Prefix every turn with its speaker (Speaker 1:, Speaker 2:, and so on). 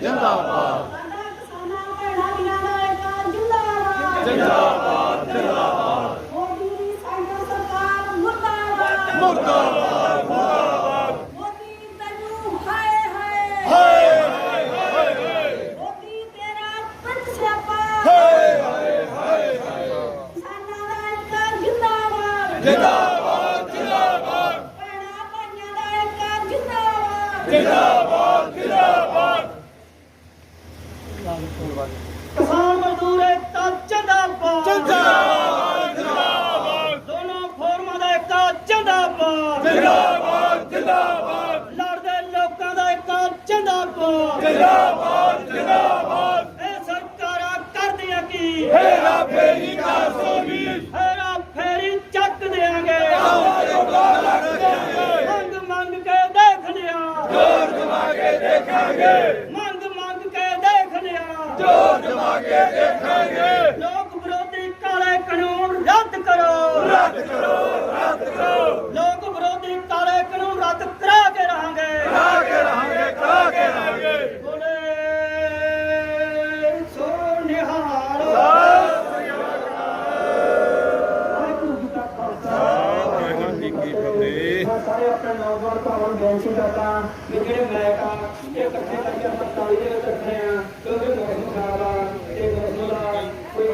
Speaker 1: ਜਿੰਦਾਬਾਦ
Speaker 2: ਸਾਡਾ ਜਿੰਦਾਬਾਦ
Speaker 1: ਜਿੰਦਾਬਾਦ
Speaker 2: ਮੋਦੀ ਦੀ ਸੈਂਟਰ ਸਰਕਾਰ ਮੁਰਦਾਬਾਦ
Speaker 1: ਮੁਰਦਾਬਾਦ ਮੁਰਦਾਬਾਦ
Speaker 2: ਮੋਦੀ ਤੈਨੂੰ ਹਾਏ ਹਾਏ
Speaker 1: ਹਾਏ ਹਾਏ ਹਾਏ ਹਾਏ
Speaker 2: ਮੋਦੀ ਤੇਰਾ ਪੰਜ ਸਿਆਪਾ
Speaker 1: ਹਾਏ ਹਾਏ ਹਾਏ ਹਾਏ
Speaker 2: ਕਿਸਾਨਾਂ ਦਾ ਜਿੰਦਾਬਾਦ
Speaker 1: ਜਿੰਦਾਬਾਦ ਜਿੰਦਾਬਾਦ
Speaker 2: ਭੈਣਾਂ ਭਾਈਆਂ ਦਾ ਏਕਾ ਜਿੰਦਾਬਾਦ
Speaker 1: ਜਿੰਦਾਬਾਦ ਜਿੰਦਾਬਾਦ।
Speaker 3: ਕਿਸਾਨ ਮਜ਼ਦੂਰ ਏਕਤਾ ਜਿੰਦਾਬਾਦ
Speaker 1: ਜਿੰਦਾਬਾਦ। ਜਿੰਦਾਬਾਦ
Speaker 3: ਦੋਨੋਂ ਫੋਰਮਾਂ ਦਾ ਏਕਤਾ ਜਿੰਦਾਬਾਦ
Speaker 1: ਜਿੰਦਾਬਾਦ ਜਿੰਦਾਬਾਦ
Speaker 3: ਲੜਦੇ ਲੋਕਾਂ ਦਾ ਏਕਤਾ ਜਿੰਦਾਬਾਦ
Speaker 1: ਜਿੰਦਾਬਾਦ ਜਿੰਦਾਬਾਦ
Speaker 3: ਇਹ ਸਰਕਾਰਾਂ ਕਰਦੀਆਂ ਕੀ
Speaker 1: ਹੇਰਾ ਫੇਰੀ 420
Speaker 3: ਹੈਰਾ ਫੇਰੀ ਚੱਕ ਦਿਆਂਗੇ ਮੰਗ ਮੰਗ ਕੇ ਦੇਖ ਲਿਆ
Speaker 1: ਜੋਰ ਜਮਾ ਕੇ ਦੇਖਾਂਗੇ ਜੋਰ ਜਮਾ ਕੇ ਦੇਖਾਂਗੇ।
Speaker 3: ਲੋਕ ਵਿਰੋਧੀ ਕਾਲੇ ਕਾਨੂੰਨ ਰੱਦ ਕਰੋ।
Speaker 1: ਰੱਦ ਕਰੋ ਰੱਦ ਕਰੋ।
Speaker 3: ਲੋਕ ਵਿਰੋਧੀ ਕਾਲੇ ਕਾਨੂੰਨ ਰੱਦ ਕਰਾ ਕੇ ਰਹਾਂਗੇ।
Speaker 1: ਕਰਾ ਕੇ ਰਹਾਂਗੇ ਕਰਾ ਕੇ ਰਹਾਂਗੇ।
Speaker 3: ਬੋਲੇ ਸੋ ਨਿਹਾਲ। ਵਾਹਿਗੁਰੂ ਜੀ ਕਾ ਖਾਲਸਾ।
Speaker 1: ਵਾਹਿਗੁਰੂ ਜੀ ਕੀ ਫਤਿਹ।
Speaker 3: ਮੈਂ ਸਾਰੇ ਆਪਣੇ ਨੌਜਵਾਨ ਭਰਾਵਾਂ ਨੂੰ ਬੇਨਤੀ ਕਰਦਾ ਵੀ ਜਿਹੜੇ ਮੈਕ ਆ ਇਹ ਇਕੱਠੇ ਕਰਕੇ ਆਪਾਂ ਤਾਲੀ ਦੇ